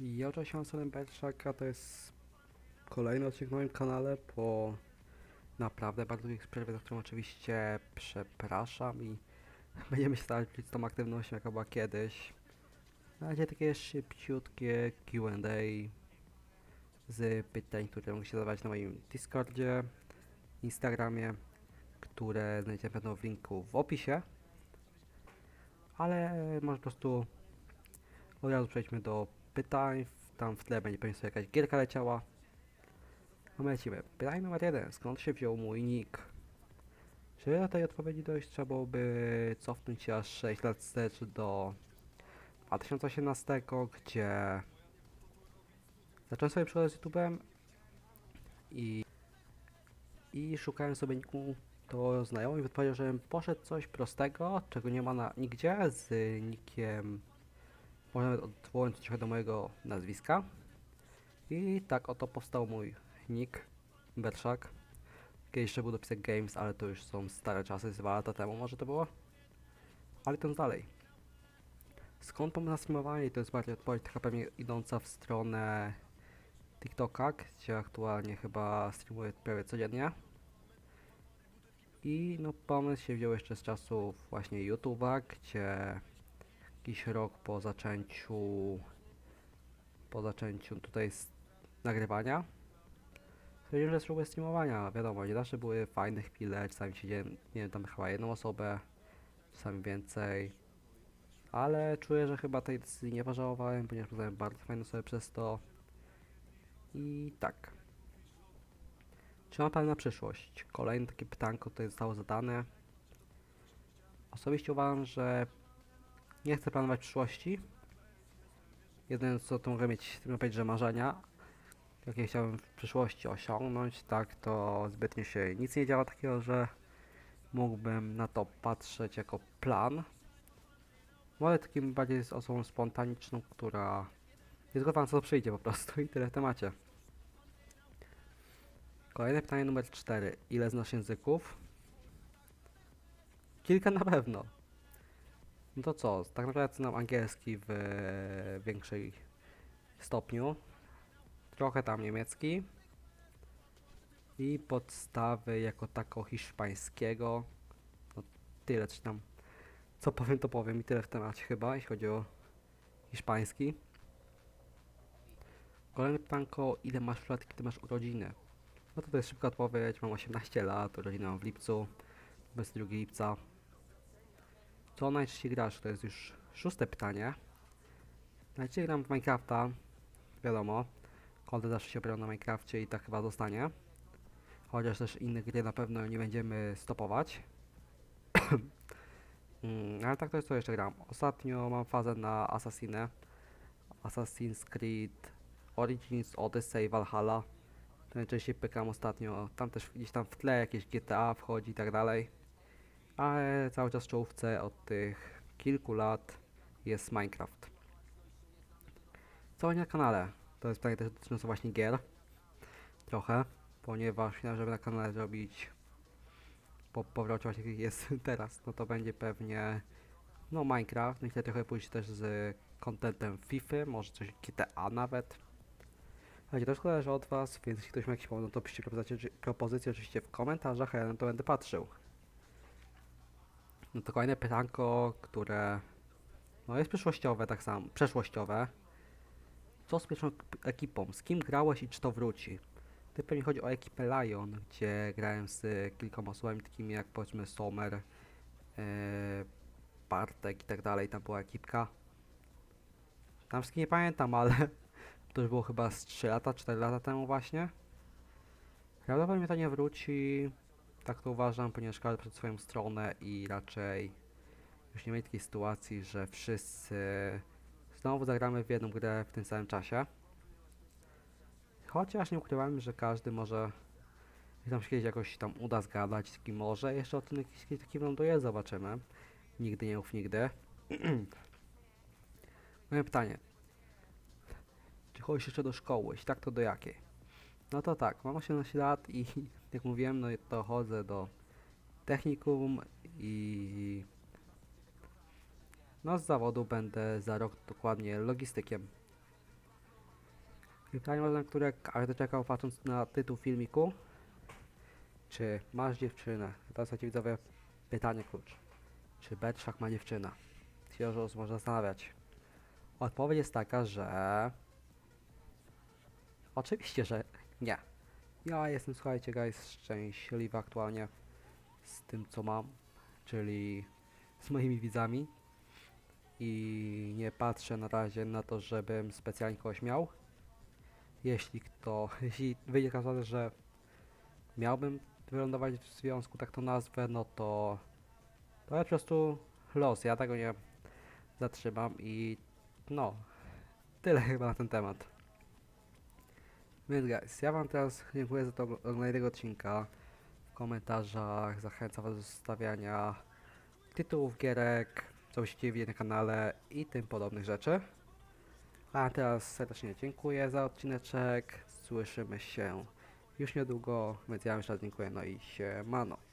Ja cześć, Solen Berczaka, to jest kolejny odcinek na moim kanale po naprawdę bardzo długich przerwie, za którą oczywiście przepraszam i będziemy się starać z tą aktywnością, jaka była kiedyś. Na razie takie szybciutkie Q&A z pytań, które musicie zadawać na moim Discordzie, Instagramie, które znajdziecie pewno w linku w opisie. Ale może po prostu od razu przejdźmy do pytań. Tam w tle będzie pewnie sobie jakaś gierka leciała. My lecimy. Pytanie numer jeden. Skąd się wziął mój nick? Żeby do tej odpowiedzi dojść, trzeba byłoby cofnąć się aż 6 lat wstecz do 2018, gdzie zacząłem sobie przygodę z YouTube'em i, i szukałem sobie nicku to znajomy i odpowiedział, że poszedł coś prostego, czego nie ma na nigdzie, z nickiem może odwołując trochę do mojego nazwiska. I tak oto powstał mój nick, Berszak. Kiedyś jeszcze był dopisek Games, ale to już są stare czasy, dwa lata temu może to było. Ale idąc dalej. Skąd pomysł na streamowanie? To jest bardziej odpowiedź taka pewnie idąca w stronę TikToka, gdzie aktualnie chyba streamuję prawie codziennie. I no pomysł się wziął jeszcze z czasów właśnie YouTube'a, gdzie jakiś rok po zaczęciu po zaczęciu tutaj nagrywania stwierdziłem, że spróbuję streamowania, wiadomo, nie zawsze były fajne chwile, czasami siedziałem, nie wiem, tam chyba jedną osobę, czasami więcej, ale czuję, że chyba tej decyzji nie pożałowałem, ponieważ poznałem bardzo fajne osoby przez to i tak. Czy mam plan na przyszłość? Kolejne takie pytanko tutaj zostało zadane. Osobiście uważam, że nie chcę planować przyszłości. Jedyne co to mogę mieć, mogę powiedzieć, że marzenia, jakie chciałbym w przyszłości osiągnąć, tak to zbytnio się nic nie działa takiego, że mógłbym na to patrzeć jako plan. Wolę takim bardziej z osobą spontaniczną, która jest gotowa na co przyjdzie po prostu i tyle w temacie. Kolejne pytanie numer 4. Ile znasz języków? Kilka na pewno. No to co, tak naprawdę znam angielski w e, większej stopniu. Trochę tam niemiecki. I podstawy jako tako hiszpańskiego. No tyle, czy tam co powiem, to powiem i tyle w temacie chyba, jeśli chodzi o hiszpański. Kolejne pytanko, ile masz lat, kiedy masz urodziny? No to to jest szybka odpowiedź, mam 18 lat, urodziny mam w lipcu, 22 lipca. Co najczęściej grasz? To jest już szóste pytanie. Najczęściej gram w Minecrafta, wiadomo. Kontent zawsze się opiera na Minecrafcie i tak chyba zostanie. Chociaż też inne gry na pewno nie będziemy stopować. mm, ale tak to jest co jeszcze gram. Ostatnio mam fazę na Assassinę. Assassin's Creed Origins, Odyssey, Valhalla. To najczęściej pykam ostatnio. Tam też gdzieś tam w tle jakieś GTA wchodzi i tak dalej. Ale cały czas w czołówce od tych kilku lat jest Minecraft. Co na kanale? To jest pytanie też dotyczące właśnie gier. Trochę, ponieważ chciałem, żeby na kanale zrobić po powrocie właśnie jest teraz, no to będzie pewnie no Minecraft, myślę trochę pójść też z kontentem FIFA, może coś GTA nawet. Słuchajcie, wszystko zależy od was, więc jeśli ktoś ma jakiś pomysł, no to piszcie propozycje, propozycje oczywiście w komentarzach, a ja na to będę patrzył. No to kolejne pytanko, które no jest przyszłościowe tak samo, przeszłościowe. Co z pierwszą ek- ekipą? Z kim grałeś i czy to wróci? Tutaj pewnie chodzi o ekipę Lion, gdzie grałem z kilkoma osobami takimi jak powiedzmy Sommer, e, Bartek i tak dalej, tam była ekipka. Tam wszystkich nie pamiętam, ale to już było chyba z 3 lata, 4 lata temu właśnie. Prawdopodobnie to nie wróci, tak to uważam, ponieważ każdy przed swoją stronę i raczej już nie będzie takiej sytuacji, że wszyscy znowu zagramy w jedną grę w tym samym czasie. Chociaż nie ukrywam, że każdy może tam się kiedyś jakoś tam uda zgadać, taki może jeszcze o tym jakiś jakiś taki wyląduje, zobaczymy. Nigdy nie mów nigdy. Moje pytanie. Czy chodzisz jeszcze do szkoły? Jeśli tak, to do jakiej? No to tak, mam 18 lat i jak mówiłem, no to chodzę do technikum i no z zawodu będę za rok dokładnie logistykiem. Pytanie, na które każdy czekał patrząc na tytuł filmiku. Czy masz dziewczynę? To jest widzowie pytanie klucz. Czy Bertrzak ma dziewczynę? Się już można zastanawiać. Odpowiedź jest taka, że... Oczywiście, że nie. Ja jestem, słuchajcie, guys, szczęśliwy aktualnie z tym, co mam, czyli z moimi widzami. I nie patrzę na razie na to, żebym specjalnie kogoś miał. Jeśli kto, jeśli wyjdzie taka że miałbym wylądować w związku, tak to nazwę, no to to jest po prostu los, ja tego nie zatrzymam i no, tyle chyba na ten temat. Więc guys, ja wam teraz dziękuję za to ogl- oglądanie tego odcinka. W komentarzach zachęcam was do zostawiania tytułów gierek, co byście widzieli na kanale i tym podobnych rzeczy. A teraz serdecznie dziękuję za odcineczek. Słyszymy się już niedługo, więc ja już raz dziękuję, no i siemano.